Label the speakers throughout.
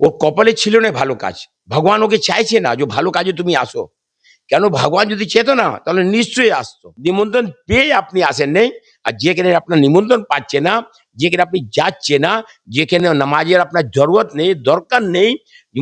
Speaker 1: ওর কপালে ছিল না ভালো কাজ। ভগবান ওকে চাইছে না যে ভালো কাজে তুমি আসো। কেন? ভগবান যদি চেত না, তাহলে নিশ্চয়ই আসতো। নিমন্ত্রণ পেয়ে আপনি আসেন নেই, আর যেখানে আপনার নিমন্ত্রণ পাচ্ছে না, যেখানে আপনি যাচ্ছে না, যেখানে নামাজের আপনার জরুরত নেই, দরকার নেই,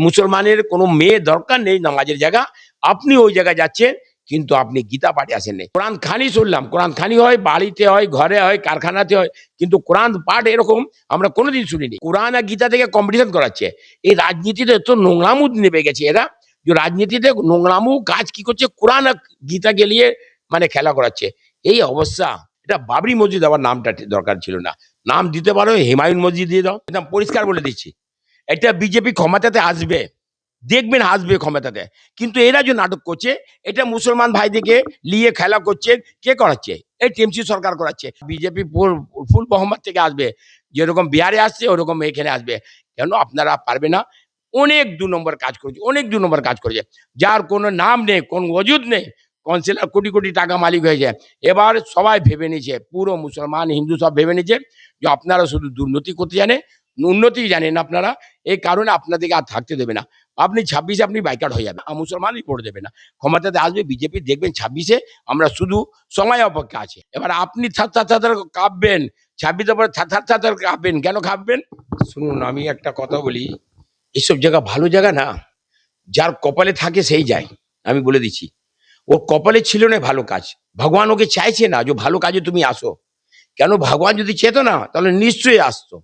Speaker 1: মুসলমানের কোনো মেয়ে দরকার নেই নামাজের জায়গা, আপনি ওই জায়গায় যাচ্ছেন কিন্তু আপনি গীতা পাঠে আসেন কোরআন খানি শুনলাম। কোরআন খানি হয়, বাড়িতে হয়, ঘরে হয়, কারখানাতে হয়, কিন্তু কোরআন পাঠ এরকম আমরা কোনোদিন শুনিনি। কোরআন আর গীতা থেকে কম্পিটিশন করাচ্ছে। এই রাজনীতিতে তো নোংরামু নেমে গেছে এরা। যে রাজনীতিতে নোংরামু কাজ কি করছে? কোরআন আর গীতাকে নিয়ে মানে খেলা করাচ্ছে। এই অবস্থা। এটা বাবরি মসজিদ আবার নামটা দরকার ছিল না। নাম দিতে পারো, হিমায়ুন মসজিদ দিয়ে দাও। একদম পরিষ্কার বলে দিচ্ছি। এটা বিজেপি ক্ষমতাতে আসবে। দেখবেন আসবে ক্ষমতাতে। কিন্তু এরা যে নাটক করছে, এটা মুসলমান ভাইদেরকে নিয়ে খেলা করছে, কে করাচ্ছে? এই টিএমসি সরকার করাচ্ছে। বিজেপি ফুল মোহাম্মদ থেকে আসবে। যেরকম বিহারে আসছে, ওরকম এখানে আসবে। কেন? আপনারা পারবে না। অনেক দু নম্বর কাজ করেছে, অনেক দু নম্বর কাজ করেছে। যার কোনো নাম নেই, কোন ওজুদ নেই, কাউন্সিলর কোটি কোটি টাকা মালিক হয়েছে। এবার সবাই ভেবে নিয়েছে, পুরো মুসলমান, হিন্দু সব ভেবে নিয়েছে যে আপনারা শুধু দুর্নীতি করতে জানে, উন্নতি জানেন আপনারা। এই কারণে আপনাদেরকে আর থাকতে দেবে না। আপনি ছাব্বিশে আপনি বাইকাট হয়ে যাবেন। আর মুসলমানই ভোট দেবে না। ক্ষমতাতে আসবে, বিজেপি দেখবেন ছাব্বিশে, আমরা শুধু সময় অপেক্ষা আছে। এবার আপনি থার থার কাঁপবেন, ছাব্বিশে পরে থার থার কাঁপবেন, কেন কাঁপবেন? শুনুন, আমি একটা কথা বলি, এসব জায়গা ভালো জায়গা না। যার কপালে থাকে সেই যায়, আমি বলে দিচ্ছি। ওর কপালে ছিল না ভালো কাজ। ভগবান ওকে চাইছে না যে ভালো কাজে তুমি আসো। কেন ভগবান যদি চেত না, তাহলে নিশ্চয়ই আসতো।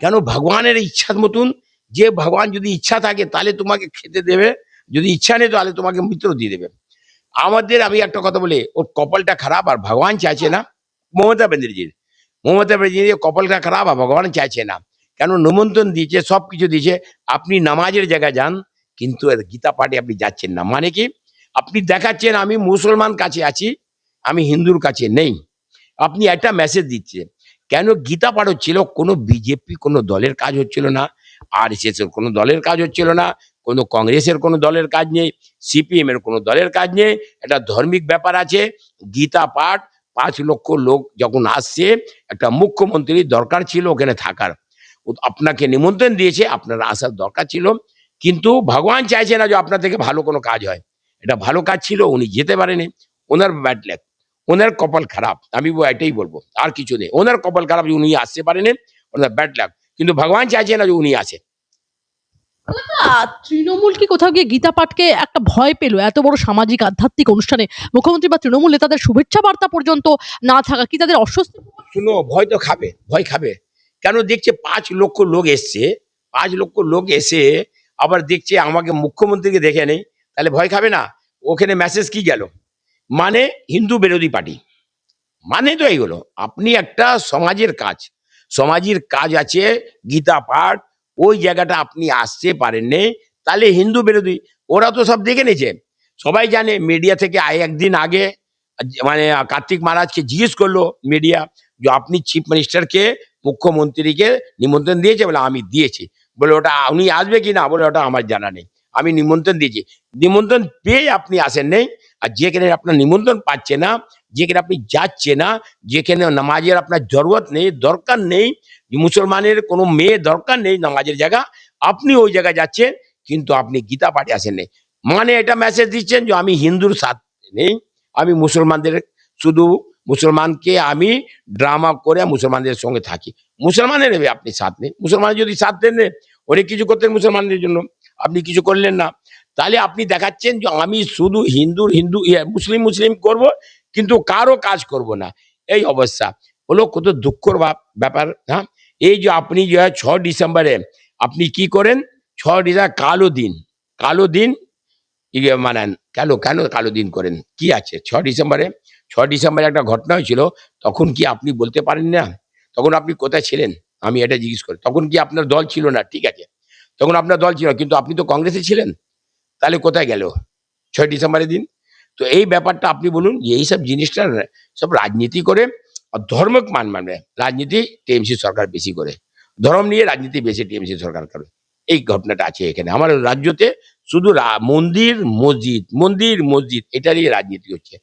Speaker 1: কেন ভগবানের ইচ্ছার মতন যে ভগবান যদি ইচ্ছা থাকে, তাহলে তোমাকে খেতে দেবে। যদি ইচ্ছা নেই, তাহলে তোমাকে মিত্র দিয়ে দেবে। আমাদের, আমি একটা কথা বলি, ওর কপালটা খারাপ আর ভগবান চাইছে না, মমতা ব্যানার্জির। মমতা ব্যানার্জির কপালটা খারাপ আর ভগবান চাইছে না। কেন? নিমন্ত্রণ দিয়েছে, সব কিছু দিয়েছে। আপনি নামাজের জায়গায় যান, কিন্তু গীতা পাঠে আপনি যাচ্ছেন না। মানে কি? আপনি দেখাচ্ছেন, আমি মুসলমান কাছে আছি, আমি হিন্দুর কাছে নেই। আপনি একটা মেসেজ দিচ্ছেন। কেন? গীতা পাঠ হচ্ছিল, কোনো বিজেপি, কোনো দলের কাজ হচ্ছিল না। আর এস কোনো দলের কাজ হচ্ছিল না, কোনো কংগ্রেসের কোনো দলের কাজ নেই সিপিএম এর কোনো দলের কাজ নেই, একটা ধার্মিক ব্যাপার আছে, গীতা পাঠ, পাঁচ লক্ষ লোক যখন আসছে, একটা মুখ্যমন্ত্রী দরকার ছিল ওখানে থাকার। আপনাকে নিমন্ত্রণ দিয়েছে, আপনার আসার দরকার ছিল, কিন্তু ভগবান চাইছে না যে আপনার থেকে ভালো কোনো কাজ হয়। এটা ভালো কাজ ছিল, উনি যেতে পারেনি, ওনার ব্যাড লেগ ওনার কপাল খারাপ, আমি এটাই বলব, আর কিছু নেই, ওনার কপাল খারাপ উনি আসতে পারেনি, ওনার ব্যাড লাগ কিন্তু ভগবান চাইছে না যে উনি আসে
Speaker 2: তৃণমূল কি কোথাও গিয়ে গীতা পাঠকে একটা ভয় পেল? এত বড় সামাজিক আধ্যাত্মিক অনুষ্ঠানে মুখ্যমন্ত্রী বা তৃণমূল নেতাদের শুভেচ্ছা বার্তা পর্যন্ত না থাকা কি তাদের অস্বস্তি
Speaker 1: শুনো ভয় তো খাবে ভয় খাবে। কেন দেখছে পাঁচ লক্ষ লোক এসছে পাঁচ লক্ষ লোক এসে আবার দেখছে আমাকে মুখ্যমন্ত্রীকে দেখে নেই তাহলে ভয় খাবে না? ওখানে মেসেজ কি গেল? মানে হিন্দু বিরোধী পার্টি। মানে তো এইগুলো। আপনি একটা সমাজের কাজ সমাজের কাজ আছে, গীতা পাঠ, ওই জায়গাটা আপনি আসতে পারেননি। তাহলে হিন্দু বিরোধী, ওরা তো সব দেখে নিয়েছে। সবাই জানে মিডিয়া থেকে আয় একদিন আগে মানে কার্তিক মহারাজকে জিজ্ঞেস করল মিডিয়া যে আপনি চিফ মিনিস্টারকে মুখ্যমন্ত্রীকে নিমন্ত্রণ দিয়েছে? বলে, আমি দিয়েছি। বলে, ওটা উনি আসবে কি না? বলে, ওটা আমার জানা নেই। আমি নিমন্ত্রণ দিয়েছি। নিমন্ত্রণ পেয়ে আপনি আসেন নেই আর যেখানে আপনার নিমন্ত্রণ পাচ্ছে না যেখানে আপনি যাচ্ছে না যেখানে নামাজের আপনার জরুরত নেই দরকার নেই মুসলমানের কোনো মেয়ে দরকার নেই নামাজের জায়গা আপনি ওই জায়গায় যাচ্ছেন কিন্তু আপনি গীতা পাঠে আসেন নেই। মানে এটা মেসেজ দিচ্ছেন যে আমি হিন্দুর সাথ নেই আমি মুসলমানদের শুধু মুসলমানকে আমি ড্রামা করে মুসলমানদের সঙ্গে থাকি। মুসলমানের আপনি সাথ নেই। মুসলমান যদি সাথ দেন অনেক কিছু করতেন মুসলমানদের জন্য আপনি কিছু করলেন না। তাহলে আপনি দেখাচ্ছেন যে আমি শুধু হিন্দুর হিন্দু ইয়ে, মুসলিম মুসলিম করব কিন্তু কারও কাজ করব না। এই অবস্থা। হলো কত দুঃখর ব্যাপার হ্যাঁ? এই যে আপনি যে ছ ডিসেম্বরে, আপনি কি করেন? ছ ডিসেম্বর, কালো দিন। কালো দিন ইয়ে মানান। কেন কেন কালো দিন করেন? কি আছে? ছ ডিসেম্বরে ছ ডিসেম্বরে একটা ঘটনা হয়েছিল, তখন কি আপনি বলতে পারেন না? তখন আপনি কোথায় ছিলেন? আমি এটা জিজ্ঞেস করি। তখন কি আপনার দল ছিল না? ঠিক আছে। তখন আপনার দল ছিল কিন্তু আপনি তো কংগ্রেসে ছিলেন। তাহলে কোথায় গেল? ছয় ডিসেম্বরের দিন? তো এই ব্যাপারটা আপনি বলুন, যে এইসব জিনিসটা সব রাজনীতি করে আর ধর্মক মান মানবে রাজনীতি টিএমসি সরকার বেশি করে। ধর্ম নিয়ে রাজনীতি বেশি টিএমসি সরকার করে। এই ঘটনাটা আছে এখানে। আমার রাজ্যতে শুধু মন্দির, মসজিদ মন্দির, মসজিদ, এটা নিয়ে রাজনীতি হচ্ছে।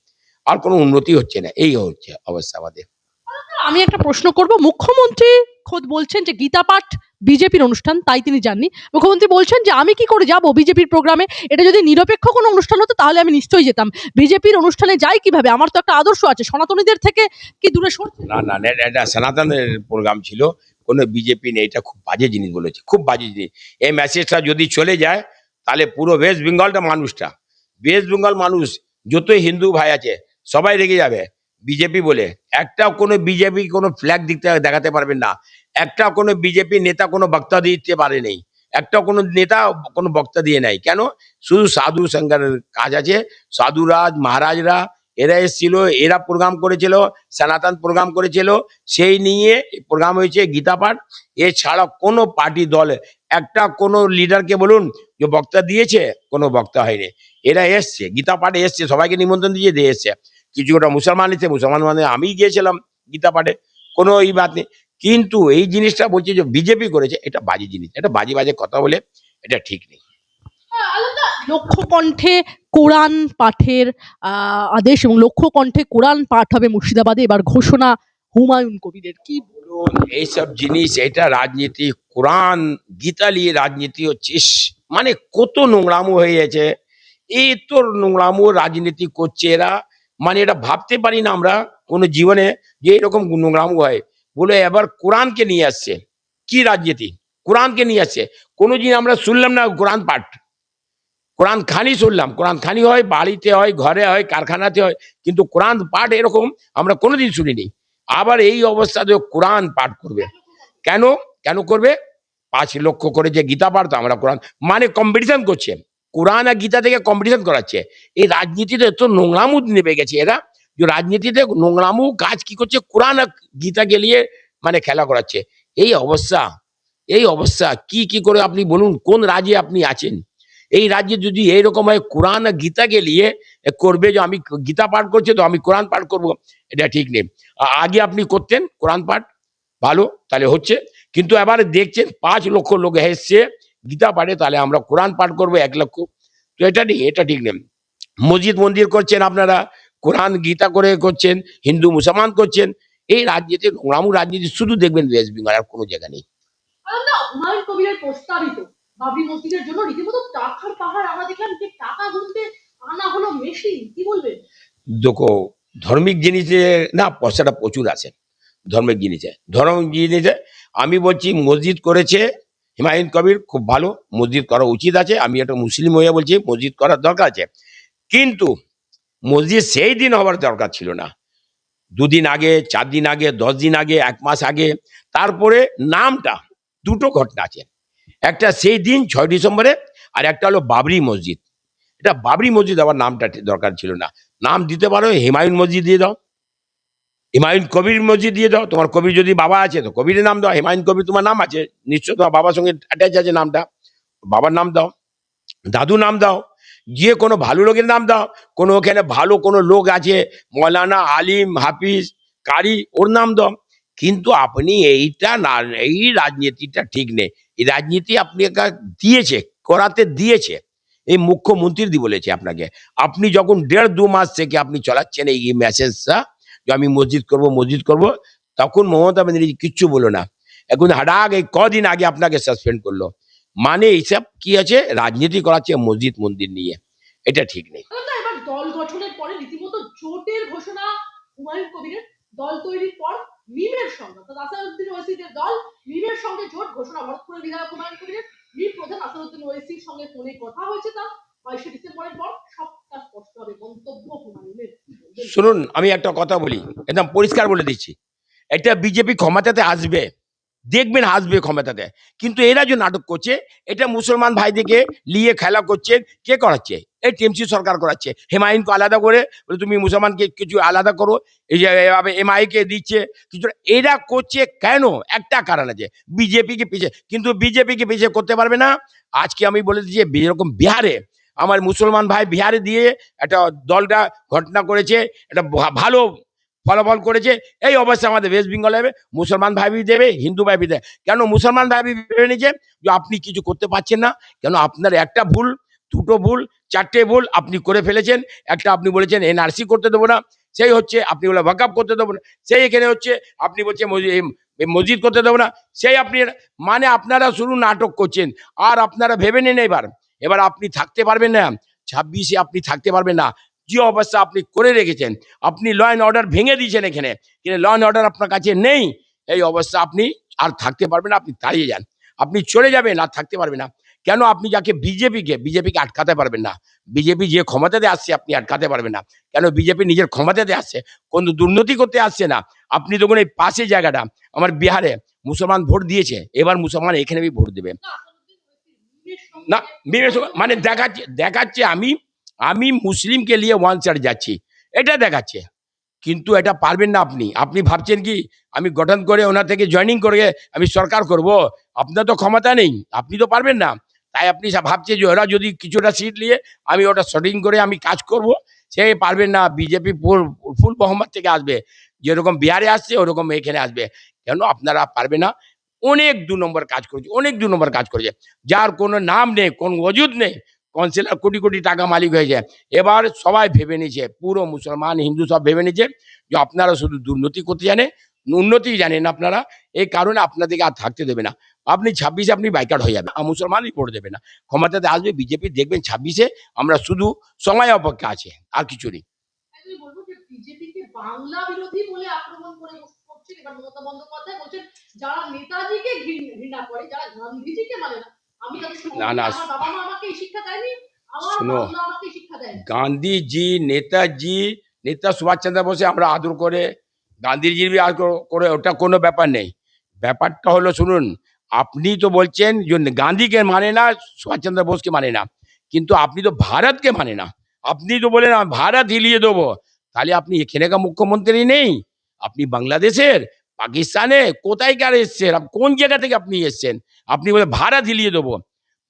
Speaker 1: আর কোনো উন্নতি হচ্ছে না। এই হচ্ছে অবস্থা আমাদের।
Speaker 2: আমি একটা প্রশ্ন করব। মুখ্যমন্ত্রী খোদ বলছেন যে গীতা পাঠ বিজেপির অনুষ্ঠান, তাই তিনি যাননি। মুখ্যমন্ত্রী বলছেন যে আমি কি করে যাব বিজেপির প্রোগ্রামে? এটা যদি নিরপেক্ষ কোনো অনুষ্ঠান হতো, তাহলে আমি নিশ্চয়ই যেতাম। বিজেপির অনুষ্ঠানে যাই কীভাবে? আমার তো একটা আদর্শ আছে, সনাতনীদের থেকে কি দূরে সরছে
Speaker 1: না না এটা সনাতনের প্রোগ্রাম ছিল। কোনো বিজেপি নেই, এটা খুব বাজে জিনিস বলেছে, খুব বাজে জিনিস। এই মেসেজটা যদি চলে যায়, তাহলে পুরো ওয়েস্ট বেঙ্গলটা মানুষটা। ওয়েস্ট বেঙ্গল মানুষ, যতই হিন্দু ভাই আছে, সবাই রেগে যাবে। বিজেপি বলে। একটাও কোনো বিজেপি কোনো ফ্ল্যাগ দিতে দেখাতে পারবেন না। একটা কোনো বিজেপি নেতা কোনো বক্তা দিতে পারে নেই। একটা কোনো নেতা কোনো বক্তা দিয়ে নাই। কেন? শুধু সাধু সঙ্গের কাজ আছে। সাধুরাজ মহারাজরা, এরা এসেছিল, এরা প্রোগ্রাম করেছিল, সনাতন প্রোগ্রাম করেছিল। সেই নিয়ে প্রোগ্রাম হয়েছে গীতা পাঠ। এছাড়া কোনো পার্টি দল, একটা কোনো লিডারকে বলুন, যে বক্তা দিয়েছে, কোনো বক্তা হয়নি। এরা এসছে, গীতা পাঠে এসছে, সবাইকে নিমন্ত্রণ দিয়ে দিয়ে এসছে। কিছু একটা মুসলমান এসছে মুসলমান মানে আমি গিয়েছিলাম গীতা পাঠে কোনো এই বাত নেই। কিন্তু এই জিনিসটা বলছে যে বিজেপি করেছে এটা বাজে জিনিস এটা বাজে বাজে কথা বলে এটা ঠিক নেই।
Speaker 2: লক্ষ্য কণ্ঠে কোরআন পাঠের আদেশ এবং লক্ষ্য কণ্ঠে কোরআন পাঠ হবে মুর্শিদাবাদে এবার ঘোষণা হুমায়ুন কবিরের। কি
Speaker 1: বলুন? এইসব জিনিস এটা রাজনীতি কোরআন গীতা নিয়ে রাজনীতি হচ্ছে মানে কত নোংরামো হয়ে গেছে। এই তো নোংরামো রাজনীতি করছে এরা মানে এটা ভাবতে পারি না আমরা কোনো জীবনে যে এরকম নোংরামো হয়। বলে এবার কোরআনকে নিয়ে আসছে। কি রাজনীতি? কোরআনকে নিয়ে আসছে। কোনো কোনোদিন আমরা শুনলাম না কোরআন পাঠ। কোরআন খানি শুনলাম। কোরআন খানি হয়, বাড়িতে হয়, ঘরে হয়, কারখানাতে হয়, কিন্তু কোরআন পাঠ এরকম আমরা কোনোদিন শুনিনি। আবার এই অবস্থাতে কোরআন পাঠ করবে। কেন? কেন করবে? পাঁচ লক্ষ করে যে গীতা পাঠ আমরা কোরআন মানে কম্পিটিশন করছে। কোরআন আর গীতা থেকে কম্পিটিশন করাচ্ছে। এই রাজনীতিতে তো নোংরামু নেমে গেছে এরা, যে রাজনীতিতে নোংরামু কাজ কি করছে? কোরআন আর গীতাকে নিয়ে মানে খেলা করাচ্ছে। এই অবস্থা এই অবস্থা, কি কি করে আপনি বলুন, কোন রাজ্যে আপনি আছেন? এই রাজ্যে যদি এইরকম হয়, কোরআন আর গীতাকে নিয়ে করবে যে আমি গীতা পাঠ করছে, তো আমি কোরআন পাঠ করব। এটা ঠিক নেই। আগে আপনি করতেন কোরআন পাঠ, ভালো, তাহলে হচ্ছে। কিন্তু এবারে দেখছেন, পাঁচ লক্ষ লোক এসছে গীতা পাঠে তাহলে আমরা কোরআন পাঠ করব এক লক্ষ। তো এটা ঠিক এটা ঠিক নেই। মসজিদ মন্দির করছেন আপনারা কোরআন গীতা করে করছেন হিন্দু মুসলমান করছেন এই রাজনীতি নোংরামু রাজনীতি শুধু দেখবেন ওয়েস্ট বেঙ্গল আর কোনো জায়গা নেই।
Speaker 2: হুমায়ুন কবিরের প্রস্তাবিত বাবরি মসজিদের জন্য রীতিমতো টাকার পাহাড় আমরা দেখলাম যে টাকা গুনতে আনা হলো মেশিন কি বলবেন?
Speaker 1: দেখো ধর্মিক জিনিসে না পয়সাটা প্রচুর আছে। ধর্মের জিনিসে ধর্মিক জিনিসে আমি বলছি মসজিদ করেছে হুমায়ুন কবির খুব ভালো, মসজিদ করা উচিত আছে। আমি একটা মুসলিম হয়ে বলছি, মসজিদ করার দরকার আছে। কিন্তু মসজিদ সেই দিন হওয়ার দরকার ছিল না। দুদিন আগে, চার দিন আগে, দশ দিন আগে, এক মাস আগে, তারপরে নামটা, দুটো ঘটনা আছে। একটা সেই দিন, ছয় ডিসেম্বরে, আর একটা হলো বাবরি মসজিদ। এটা বাবরি মসজিদ আবার নামটা দরকার ছিল না। নাম দিতে পারো, হিমায়ুন মসজিদ দিয়ে দাও। হিমায়ুন কবির মসজিদ দিয়ে দাও, তোমার কবির যদি বাবা আছে তো কবিরের নাম দাও, হিমায়ুন কবির তোমার নাম আছে, নিশ্চয় তোমার বাবার সঙ্গে অ্যাটাচ আছে নামটা। বাবার নাম দাও দাদু নাম দাও, গিয়ে কোনো ভালো লোকের নাম দাও, কোনো ওখানে ভালো কোনো লোক আছে, মৌলানা আলিম, হাফিজ, কারি, ওর নাম দাও। কিন্তু আপনি এইটা না, এই রাজনীতিটা ঠিক নেই। এই রাজনীতি আপনি দিয়েছে, করাতে দিয়েছে। এই মুখ্যমন্ত্রী দি বলেছে আপনাকে। আপনি যখন দেড় দু মাস থেকে আপনি চালাচ্ছেন এই মেসেজটা যে আমি মসজিদ করব মসজিদ করব, তখন মমতা ব্যানার্জি কিচ্ছু বলো না। এখন হাডাক এই কদিন আগে আপনাকে সাসপেন্ড করল। মানে এইসব কি আছে? রাজনীতি করাচ্ছে মসজিদ মন্দির নিয়ে। এটা ঠিক নেই।
Speaker 2: দল গঠনের পরে রীতিমতো জোটের ঘোষণা হুমায়ুন কবিরের দল তৈরির পর মিমের সঙ্গে, অর্থাৎ আসাদুদ্দিন দল মিমের সঙ্গে জোট ঘোষণা, ভরতপুরের বিধায়ক হুমায়ুন কবিরের। মিম প্রধান আসাদুদ্দিন ওয়াসির সঙ্গে ফোনে কথা হয়েছে তা বাইশে ডিসেম্বরের পর সবটা স্পষ্ট হবে। মন্তব্য হুমায়ুনের?
Speaker 1: শুনুন, আমি একটা কথা বলি, একদম পরিষ্কার বলে দিচ্ছি। এটা বিজেপি ক্ষমতাতে আসবে, দেখবেন আসবে ক্ষমতাতে, কিন্তু এরা যে নাটক করছে, এটা মুসলমান ভাইদেরকে নিয়ে খেলা করছে, কে করাচ্ছে? এই টিএমসি সরকার করাচ্ছে। হেমায়ুনকে আলাদা করে তুমি মুসলমানকে কিছু আলাদা করো, এই যে এমআই কে দিচ্ছে। কিছু এরা করছে কেন? একটা কারণ আছে, বিজেপিকে পিছিয়ে কিন্তু বিজেপিকে পিছিয়ে করতে পারবে না। আজকে আমি বলে দিচ্ছি যেরকম বিহারে আমার মুসলমান ভাই বিহারে দিয়ে একটা দলটা ঘটনা করেছে ভা- ভালো ফলাফল করেছে, এই অবস্থা আমাদের ওয়েস্ট বেঙ্গলে মুসলমান ভাবি দেবে, হিন্দু ভাবি দেবে। কেন মুসলমান ভাবি ভেবে নিয়েছে? যে আপনি কিছু করতে পারছেন না, কেন আপনার একটা ভুল, দুটো ভুল, চারটে ভুল আপনি করে ফেলেছেন, একটা আপনি বলেছেন এনআরসি করতে দেবো না, সেই হচ্ছে আপনি বলে ওয়াকআপ করতে দেবো না, সেই এখানে হচ্ছে আপনি বলছেন মসজিদ করতে দেবো না, সেই আপনি মানে আপনারা শুরু নাটক করছেন, আর আপনারা ভেবে নিন এবার। এবার আপনি থাকতে পারবেন না, ছাব্বিশে আপনি থাকতে পারবেন না। যে অবস্থা আপনি করে রেখেছেন, আপনি ল অ্যান্ড অর্ডার ভেঙে দিয়েছেন এখানে, কিন্তু ল অ্যান্ড অর্ডার আপনার কাছে নেই, এই অবস্থা আপনি আর থাকতে পারবেন না, আপনি দাঁড়িয়ে যান। আপনি চলে যাবেন, আর থাকতে পারবেন না। কেন আপনি যাকে বিজেপিকে বিজেপিকে আটকাতে পারবেন না? বিজেপি যে ক্ষমতাতে আসছে, আপনি আটকাতে পারবেন না। কেন বিজেপি নিজের ক্ষমতাতে আসছে? কোনো দুর্নীতি করতে আসছে না? আপনি দেখুন এই পাশে জায়গাটা, আমার বিহারে মুসলমান ভোট দিয়েছে, এবার মুসলমান এখানে ভোট দেবে। না সঙ্গে- মানে দেখাচ্ছে দেখাচ্ছে আমি আমি মুসলিমকে নিয়ে ওয়ান সাইড যাচ্ছি। এটা দেখাচ্ছে। কিন্তু এটা পারবেন না আপনি। আপনি ভাবছেন কি, আমি গঠন করে ওনার থেকে জয়েনিং করে আমি সরকার করব? আপনার তো ক্ষমতা নেই। আপনি তো পারবেন না। তাই আপনি ভাবছে যে ওরা যদি কিছুটা সিট নিয়ে আমি ওটা শটিং করে আমি কাজ করব, সে পারবেন না। বিজেপি ফুল ফুল বহুমত থেকে আসবে। যেরকম বিহারে আসছে, ওরকম এখানে আসবে। কেন? আপনারা পারবে না। অনেক দু নম্বর কাজ করেছে, অনেক দু নম্বর কাজ করেছে। যার কোনো নাম নেই, কোন ওজুদ নেই কাউন্সিলর কোটি কোটি টাকা মালিক হয়েছে। এবার সবাই ভেবে নিয়েছে, পুরো মুসলমান, হিন্দু সব ভেবে নিয়েছে যে আপনারা শুধু দুর্নীতি করতে জানে, উন্নতি জানেন আপনারা, এই কারণে আপনাদেরকে আর থাকতে দেবে না। আপনি ছাব্বিশে আপনি বাইকাট হয়ে যাবে আর মুসলমানই ভোট দেবে না। ক্ষমতাতে আসবে, বিজেপি দেখবেন ছাব্বিশে, আমরা শুধু সময় অপেক্ষা আছে, আর কিছু নেই।
Speaker 2: বিজেপিকে বাংলা বিরোধী বলে আক্রমণ করে করছেন এবার মমতা বন্দ্যোপাধ্যায় বলছেন যারা নেতাজিকে ঘৃণা করে যারা গান্ধীজিকে মানে না আমি
Speaker 1: না, না,
Speaker 2: বাবা মা আমাকে এই শিক্ষা দেয়নি
Speaker 1: শোনো। গান্ধীজি নেতাজি নেতা সুভাষচন্দ্র বসে আমরা আদর করে গান্ধীজির বি আদর করে ওটা কোনো ব্যাপার নেই। ব্যাপারটা হলো শুনুন আপনি তো বলছেন যে গান্ধীকে মানে না সুভাষচন্দ্র বোসকে মানে না কিন্তু আপনি তো ভারতকে মানে না। আপনি তো বলেন ভারত হিলিয়ে দেবো। তাহলে আপনি এখানেকার মুখ্যমন্ত্রী নেই আপনি বাংলাদেশের পাকিস্তানে কোথায় কার এসছেন? কোন জায়গা থেকে আপনি এসছেন? আপনি বলে ভারত হিলিয়ে দেবো।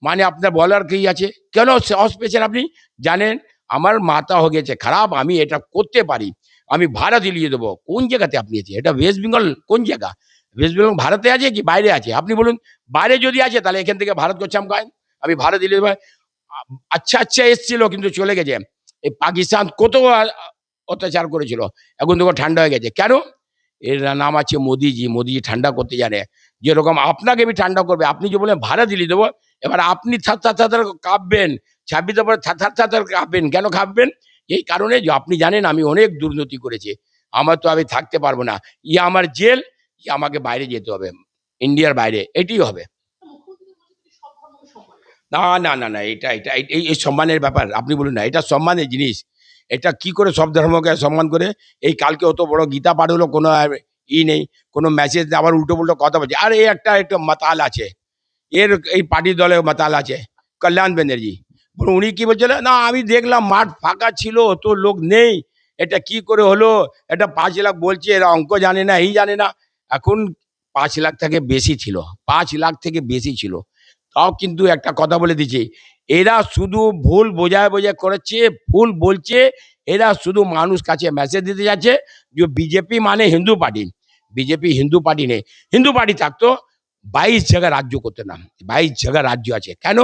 Speaker 1: মানে আপনার বলার কি আছে? কেন সাহস পেয়েছেন আপনি? জানেন, আমার মাথা হয়ে গেছে খারাপ, আমি এটা করতে পারি। আমি ভারত হিলিয়ে দেবো। কোন জায়গাতে আপনি আছে এটা ওয়েস্ট বেঙ্গল কোন জায়গা? ওয়েস্ট বেঙ্গল ভারতে আছে কি বাইরে আছে? আপনি বলুন, বাইরে যদি আছে তাহলে এখান থেকে ভারত করছে আমি আমি হিলিয়ে দেবো। আচ্ছা আচ্ছা এসছিল কিন্তু চলে গেছে। এই পাকিস্তান কত অত্যাচার করেছিল? এখন দেখো ঠান্ডা হয়ে গেছে। কেন? এর নাম আছে মোদিজি মোদিজি ঠান্ডা করতে জানে। যেরকম আপনাকে আমি ঠান্ডা করবে, আপনি যে বলেন ভাড়া হিলিয়ে দেবো, এবার আপনি থার থার থার কাঁপবেন, ছাব্বিশে পরে থার থার থার কাঁপবেন, কেন কাঁপবেন? এই কারণে আপনি জানেন আমি অনেক দুর্নীতি করেছি, আমার তো আমি থাকতে পারব না। ই আমার জেল, ই আমাকে বাইরে যেতে হবে, ইন্ডিয়ার বাইরে, এটাই হবে। না না না না, এটা এটা এই সম্মানের ব্যাপার, আপনি বলুন না, এটা সম্মানের জিনিস। এটা কি করে সব ধর্মকে সম্মান করে? এই কালকে অত বড় গীতা পাঠ হলো, কোনো ই নেই, কোনো মেসেজ আবার উল্টো পুল্টো কথা বলছে। আর, এই একটা একটা মাতাল আছে। এর এই পার্টি দলে মাতাল আছে, কল্যাণ ব্যানার্জি। উনি কি বলছিল? না, আমি দেখলাম মাঠ ফাঁকা ছিল তো লোক নেই। এটা কি করে হলো? এটা পাঁচ লাখ বলছে, এরা অঙ্ক জানে না, এই জানে না। এখন পাঁচ লাখ থেকে বেশি ছিল, পাঁচ লাখ থেকে বেশি ছিল। তাও কিন্তু একটা কথা বলে দিচ্ছি এরা শুধু ভুল বোঝায় বোঝায় করেছে, ভুল বলছে, এরা শুধু মানুষ কাছে মেসেজ দিতে যাচ্ছে, যে বিজেপি মানে Hindu party. BJP Hindu party নেই। হিন্দু পার্টি থাকতো বাইশ জায়গা রাজ্য করতে না বাইশ জায়গা রাজ্য আছে। কেন?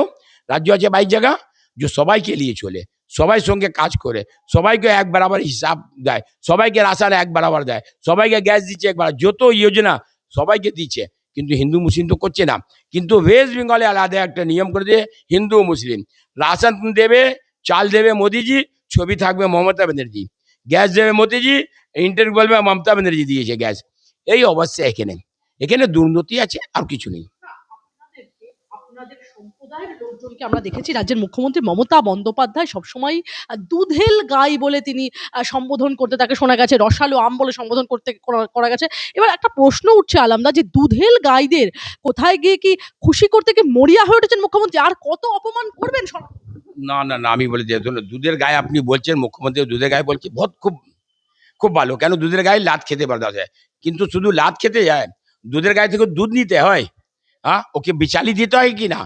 Speaker 1: রাজ্য আছে বাইশ জায়গা? যে সবাইকে নিয়ে চলে, সবাই সঙ্গে কাজ করে, সবাইকে এক বরাবর হিসাব দেয়, সবাইকে রাসায়ন এক বরাবর দেয়, সবাইকে গ্যাস দিচ্ছে একবার যত যোজনা সবাইকে দিচ্ছে। কিন্তু হিন্দু মুসলিম তো করছে না। কিন্তু ওয়েস্ট বেঙ্গলে আলাদা একটা নিয়ম করে দিয়ে হিন্দু মুসলিম। রাশন দেবে, চাল দেবে মোদিজি, ছবি থাকবে মমতা ব্যানার্জি। গ্যাস দেবে মোদিজি ইন্টারভিউ বলবে মমতা ব্যানার্জি দিয়েছে গ্যাস। এই অবস্থা এখানে। এখানে দুর্নীতি আছে, আর কিছু নেই।
Speaker 2: সম্প্রদায়ের লোকজনকে আমরা দেখেছি রাজ্যের মুখ্যমন্ত্রী মমতা বন্দ্যোপাধ্যায় সবসময় দুধেল গাই বলে তিনি সম্বোধন করতে তাকে শোনা গেছে রসালো আম বলে সম্বোধন করতে করা- গেছে। এবার একটা প্রশ্ন উঠছে আলামদা যে দুধেল গাইদের কোথায় গিয়ে কি খুশি করতে কি মরিয়া হয়ে উঠেছেন মুখ্যমন্ত্রী? আর কত অপমান করবেন
Speaker 1: না না না আমি বলে ধরুন, দুধের গায়ে আপনি বলছেন মুখ্যমন্ত্রী দুধের গায়ে বলছে বহুত খুব খুব ভালো কেন দুধের গায়ে লাত খেতে পারতে যায় কিন্তু শুধু লাত খেতে যায় দুধের গায়ে থেকে দুধ নিতে হয় হ্যাঁ? ওকে বিচালি দিতে হয় কি না?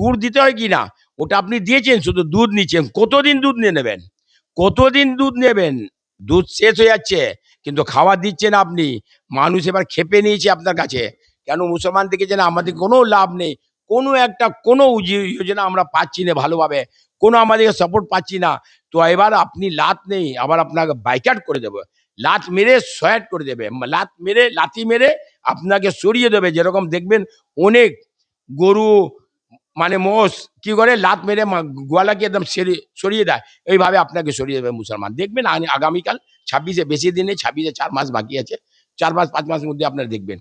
Speaker 1: গুড় দিতে হয় কি না? ওটা আপনি দিয়েছেন, শুধু দুধ নিচ্ছেন। কতদিন দুধ নিয়ে নেবেন? কতদিন দুধ নেবেন? দুধ শেষ হয়ে যাচ্ছে, কিন্তু খাবার দিচ্ছেন আপনি। মানুষ এবার খেপে নিয়েছে আপনার কাছে। কেন মুসলমান দেখেছেন আমাদের কোনো লাভ নেই। কোনো একটা, কোনো যোজনা আমরা পাচ্ছি না ভালোভাবে। কোনো আমাদেরকে সাপোর্ট পাচ্ছি না। তো এবার আপনি লাত নেই, আবার আপনাকে বাইকাট করে দেবো। লাত মেরে সয়াট করে দেবে। লাত মেরে, লাথি মেরে আপনাকে সরিয়ে দেবে। যেরকম দেখবেন অনেক গরু মানে মোষ, কি করে? লাত মেরে গোয়ালাকে একদম সেরে- সরিয়ে দেয়। এইভাবে আপনাকে সরিয়ে দেবে মুসলমান। দেখবেন আগামীকাল, ছাব্বিশে, বেশি দিনে ছাব্বিশে চার মাস বাকি আছে। চার মাস, পাঁচ মাসের মধ্যে আপনারা দেখবেন।